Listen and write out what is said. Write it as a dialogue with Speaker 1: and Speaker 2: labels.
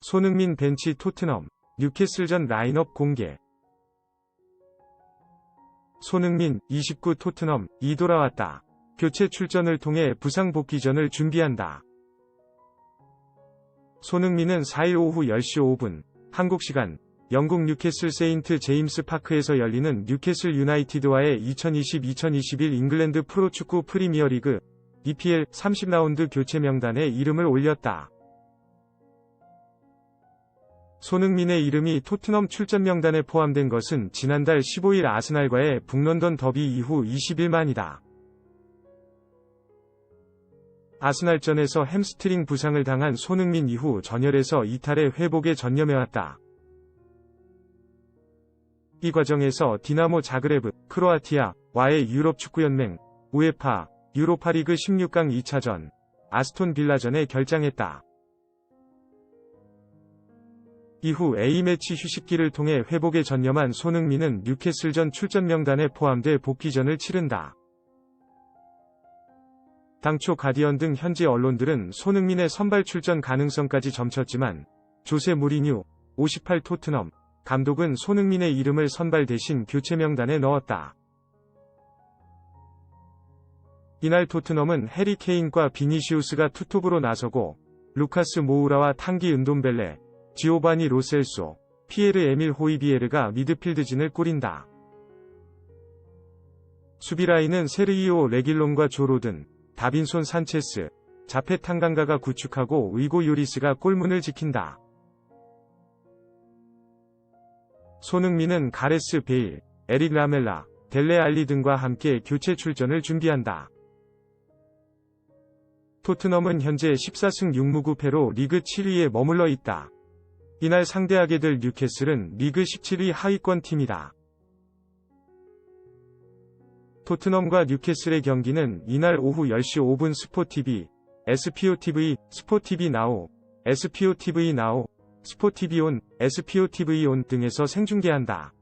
Speaker 1: 손흥민 벤치 토트넘, 뉴캐슬전 라인업 공개. 손흥민, 29 토트넘, 이 돌아왔다. 교체 출전을 통해 부상 복귀전을 준비한다. 손흥민은 4일 오후 10시 5분, 한국 시간, 영국 뉴캐슬 세인트 제임스 파크에서 열리는 뉴캐슬 유나이티드와의 2020-2021 잉글랜드 프로축구 프리미어리그 EPL 30라운드 교체 명단에 이름을 올렸다. 손흥민의 이름이 토트넘 출전 명단에 포함된 것은 지난달 15일 아스날과의 북런던 더비 이후 20일 만이다. 아스날전에서 햄스트링 부상을 당한 손흥민 이후 전열에서 이탈의 회복에 전념해왔다. 이 과정에서 디나모 자그레브, 크로아티아, 와의 유럽 축구연맹, 우에파, 유로파리그 16강 2차전, 아스톤 빌라전에 결장했다. 이후 A매치 휴식기를 통해 회복에 전념한 손흥민은 뉴캐슬전 출전 명단에 포함돼 복귀전을 치른다. 당초 가디언 등 현지 언론들은 손흥민의 선발 출전 가능성까지 점쳤지만 조세 무리뉴 58 토트넘 감독은 손흥민의 이름을 선발 대신 교체 명단에 넣었다. 이날 토트넘은 해리 케인과 비니시우스가 투톱으로 나서고 루카스 모우라와 탕기 은돔벨레, 지오바니 로셀소, 피에르 에밀 호이비에르가 미드필드진을 꾸린다. 수비라인은 세르이오 레길론과 조로든, 다빈손 산체스, 자페 탕강가가 구축하고 의고 요리스가 골문을 지킨다. 손흥민은 가레스 베일, 에릭 라멜라, 델레 알리 등과 함께 교체 출전을 준비한다. 토트넘은 현재 14승 6무구 패로 리그 7위에 머물러 있다. 이날 상대하게 될 뉴캐슬은 리그 17위 하위권 팀이다. 토트넘과 뉴캐슬의 경기는 이날 오후 10시 5분 스포티비, SPOTV, 스포티비 나우, SPOTV 나우, 스포티비 온, SPOTV 온 등에서 생중계한다.